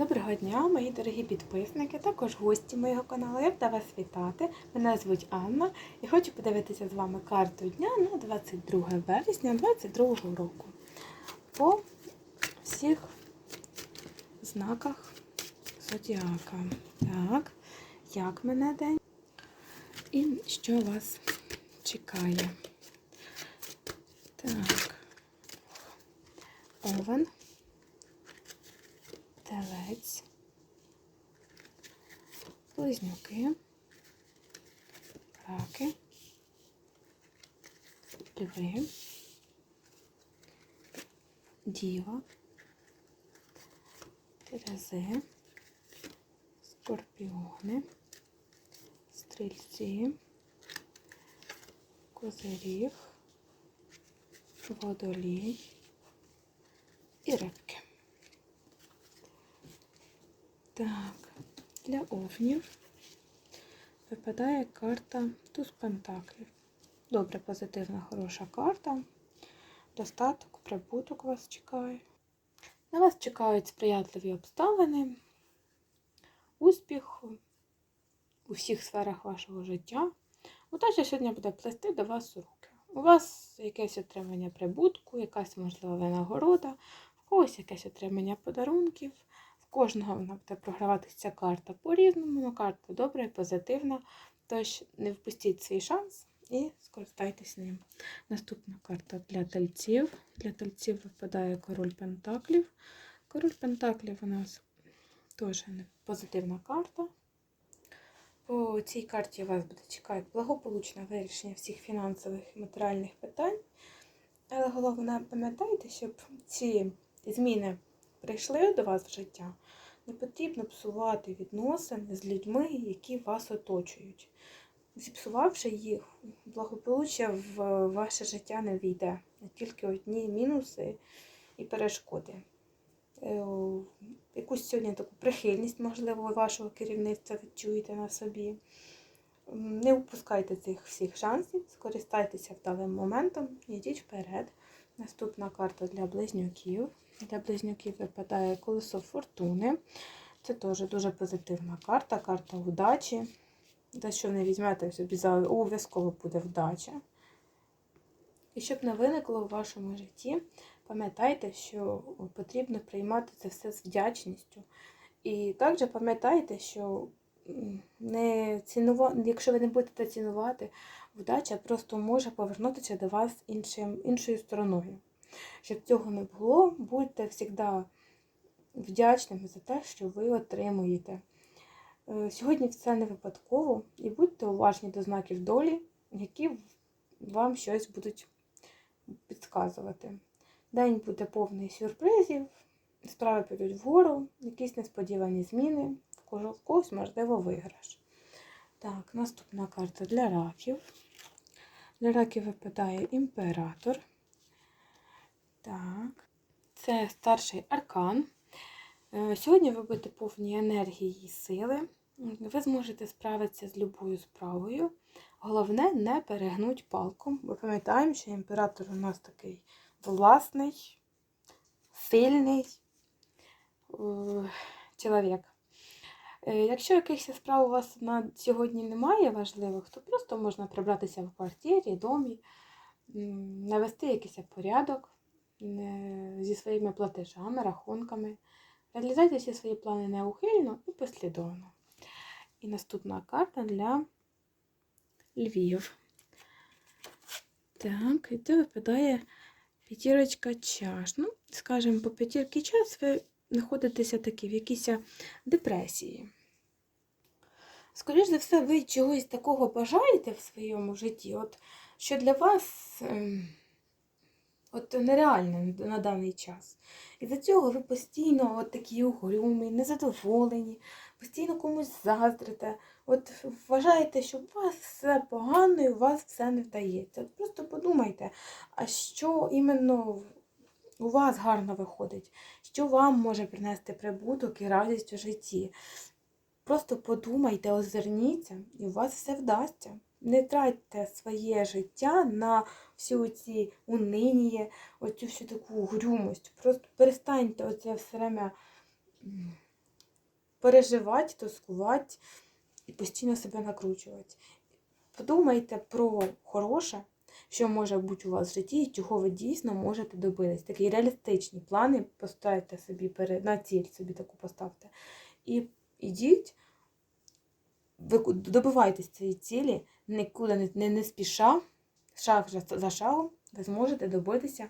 Доброго дня, мої дорогі підписники, також гості моєго каналу. Я рада вас вітати. Мене звуть Анна і хочу подивитися з вами карту дня на 22 вересня 2022 року. По всіх знаках зодіака. Так, як мене день? І що вас чекає? Так, овен. Телець, близнюки, раки, льви, діва, терези, скорпіони, стрільці, козиріг, водолій і рибки. Так, для овнів випадає карта Туз Пентаклів. Добре, позитивна, хороша карта. Достаток, прибуток вас чекає. На вас чекають сприятливі обставини, успіх у всіх сферах вашого життя. Удача сьогодні буде плести до вас у руки. У вас якесь отримання прибутку, якась можлива винагорода, в когось якесь отримання подарунків кожного вона буде програватися карта по-різному, але карта добра і позитивна. Тож не впустіть свій шанс і скористайтесь ним. Наступна карта для тельців. Для тельців випадає король Пентаклів. Король Пентаклів у нас теж позитивна карта. По цій карті вас буде чекати благополучне вирішення всіх фінансових і матеріальних питань. Але головне, пам'ятайте, щоб ці зміни прийшли до вас в життя, не потрібно псувати відносини з людьми, які вас оточують. Зіпсувавши їх, благополуччя в ваше життя не війде. Не тільки одні мінуси і перешкоди. Е, якусь сьогодні таку прихильність, можливо, вашого керівництва відчуєте на собі. Не упускайте цих всіх шансів, скористайтеся вдалим моментом, йдіть вперед. Наступна карта для близнюків. Для близнюків випадає колесо фортуни. Це теж дуже позитивна карта, карта удачі. За що не візьмете, обов'язково буде вдача. І щоб не виникло у вашому житті, пам'ятайте, що потрібно приймати це все з вдячністю. І також пам'ятайте, що не цінува... якщо ви не будете цінувати, вдача просто може повернутися до вас іншим, іншою стороною. Щоб цього не було, будьте завжди вдячними за те, що ви отримуєте. Е, сьогодні все не випадково, і будьте уважні до знаків долі, які вам щось будуть підказувати. День буде повний сюрпризів, справи підуть вгору, якісь несподівані зміни, в когось, можливо, виграш. Так, наступна карта для раків. Для раків випадає імператор. Так, це старший аркан. Е, сьогодні ви будете повні енергії і сили. Ви зможете справитися з любою справою. Головне, не перегнуть палку. Бо пам'ятаємо, що імператор у нас такий власний, сильний е, чоловік. Е, якщо якихось справ у вас на сьогодні немає важливих, то просто можна прибратися в квартирі, домі, навести якийсь порядок зі своїми платежами, рахунками. Реалізуйте всі свої плани неухильно і послідовно. І наступна карта для Львів. Так, і це випадає п'ятірочка чаш. Ну, скажімо, по п'ятірки час ви знаходитеся такі в якійсь депресії. Скоріше за все, ви чогось такого бажаєте в своєму житті, от, що для вас. Ем, от нереальне на даний час. І за цього ви постійно от такі угрюмі, незадоволені, постійно комусь заздрите. От вважаєте, що у вас все погано і у вас все не вдається. От Просто подумайте, а що іменно у вас гарно виходить, що вам може принести прибуток і радість у житті. Просто подумайте, озирніться, і у вас все вдасться. Не тратьте своє життя на всю ці униніє, оцю всю таку грюмость. Просто перестаньте оце все время переживати, тоскувати і постійно себе накручувати. Подумайте про хороше, що може бути у вас в житті, і чого ви дійсно можете добитись. Такі реалістичні плани поставте собі на ціль собі таку поставте. І ідіть, ви добивайтесь цієї цілі, нікуди не, не, не спіша, шаг за- шагом, ви зможете добитися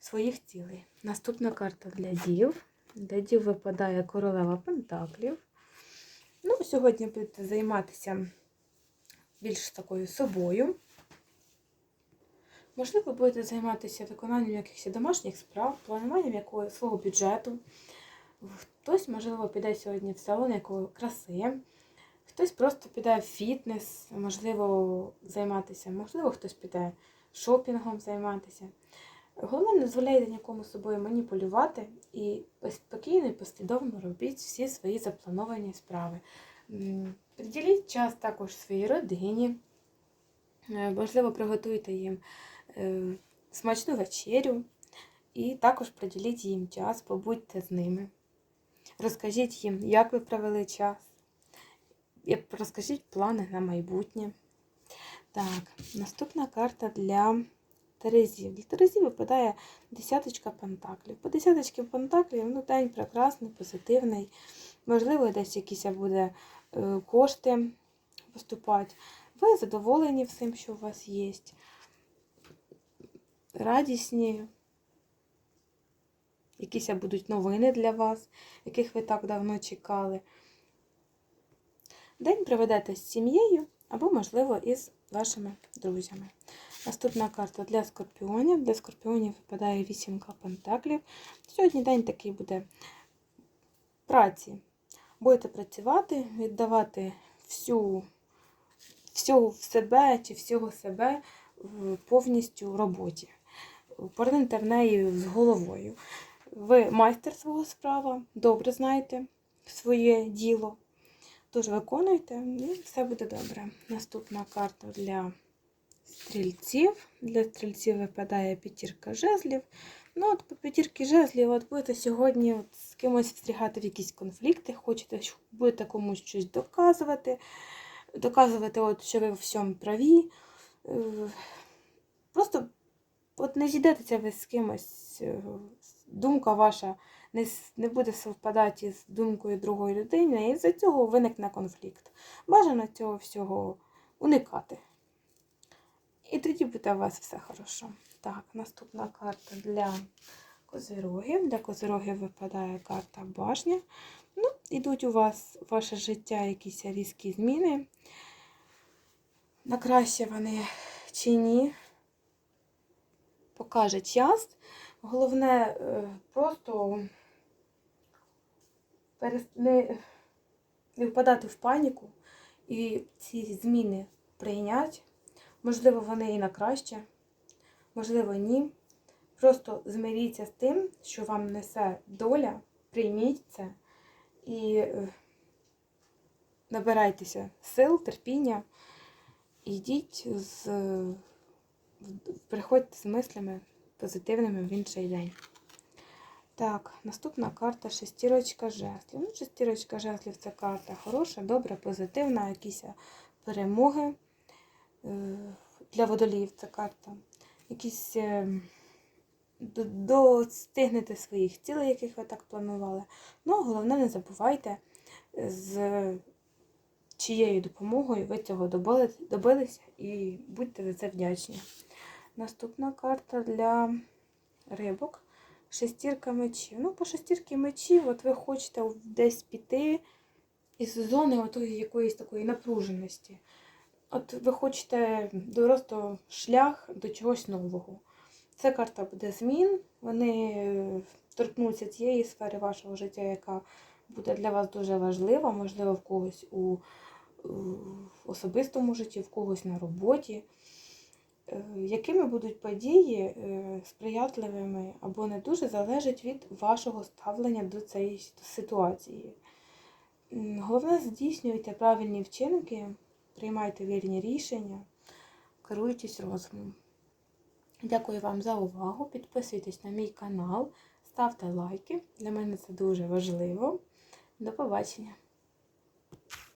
своїх цілей. Наступна карта для дів. Для дів випадає королева Пентаклів. Ну, сьогодні будете займатися більш такою собою. Можливо, будете займатися виконанням якихось домашніх справ, плануванням якогось свого бюджету. Хтось, можливо, піде сьогодні в салон якої краси, хтось просто піде в фітнес, можливо, займатися, можливо, хтось піде шопінгом займатися. Головне, не дозволяйте нікому собою маніпулювати і спокійно і послідовно робіть всі свої заплановані справи. Приділіть час також своїй родині. Е, Можливо, приготуйте їм е, смачну вечерю і також приділіть їм час, побудьте з ними. Розкажіть їм, як ви провели час. Розкажіть плани на майбутнє. Так, наступна карта для Терезів. Для Терезів випадає десяточка пентаклів. По десяточці пентаклів ну, день прекрасний, позитивний. Можливо, десь якісь буде е, кошти поступати. Ви задоволені всім, що у вас є. Радісні. Якісь будуть новини для вас, яких ви так давно чекали. День проведете з сім'єю або, можливо, із вашими друзями. Наступна карта для скорпіонів. Для скорпіонів випадає вісімка пентаклів. Сьогодні день такий буде праці. Будете працювати, віддавати всю, всього в себе чи всього себе повністю роботі. Поринете в неї з головою. Ви майстер свого справа, добре знаєте своє діло. Тож виконуйте і все буде добре. Наступна карта для стрільців. Для стрільців випадає п'ятірка жезлів. Ну, от по п'ятірки жезлів, от будете сьогодні от з кимось встрягати в якісь конфлікти, хочете, будете комусь щось доказувати, доказувати, от, що ви в всьому праві. Е, Просто от не зійдетеся ви з кимось, е, думка ваша не, не буде совпадати з думкою другої людини, і з-за цього виникне конфлікт. Бажано цього всього уникати. І тоді буде у вас все хорошо. Так, наступна карта для козирогів. Для козирогів випадає карта башня. Ну, ідуть у вас ваше життя якісь різкі зміни. На краще вони чи ні, покаже час. Головне е, просто не, не впадати в паніку і ці зміни прийняти. Можливо, вони і на краще, можливо, ні. Просто змиріться з тим, що вам несе доля, прийміть це і е, набирайтеся сил, терпіння, йдіть з приходьте з мислями позитивними в інший день. Так, наступна карта шестірочка жезлів. Ну, шестірочка жезлів це карта хороша, добра, позитивна, якісь перемоги. Е, Для водоліїв це карта. Якісь е, достигнете своїх цілей, яких ви так планували. Ну, головне, не забувайте, е, з чиєю допомогою ви цього добилися і будьте за це вдячні. Наступна карта для рибок. Шестірка мечів. Ну, по шестірки мечів, от ви хочете десь піти із зони отої якоїсь такої напруженості. От ви хочете просто шлях до чогось нового. Це карта буде змін. Вони торкнуться тієї сфери вашого життя, яка буде для вас дуже важлива, можливо, в когось у особистому житті, в когось на роботі. Е, Якими будуть події е, сприятливими або не дуже залежить від вашого ставлення до цієї ситуації. Головне, здійснюйте правильні вчинки, приймайте вірні рішення, керуйтесь розумом. Дякую вам за увагу. Підписуйтесь на мій канал, ставте лайки. Для мене це дуже важливо. До побачення!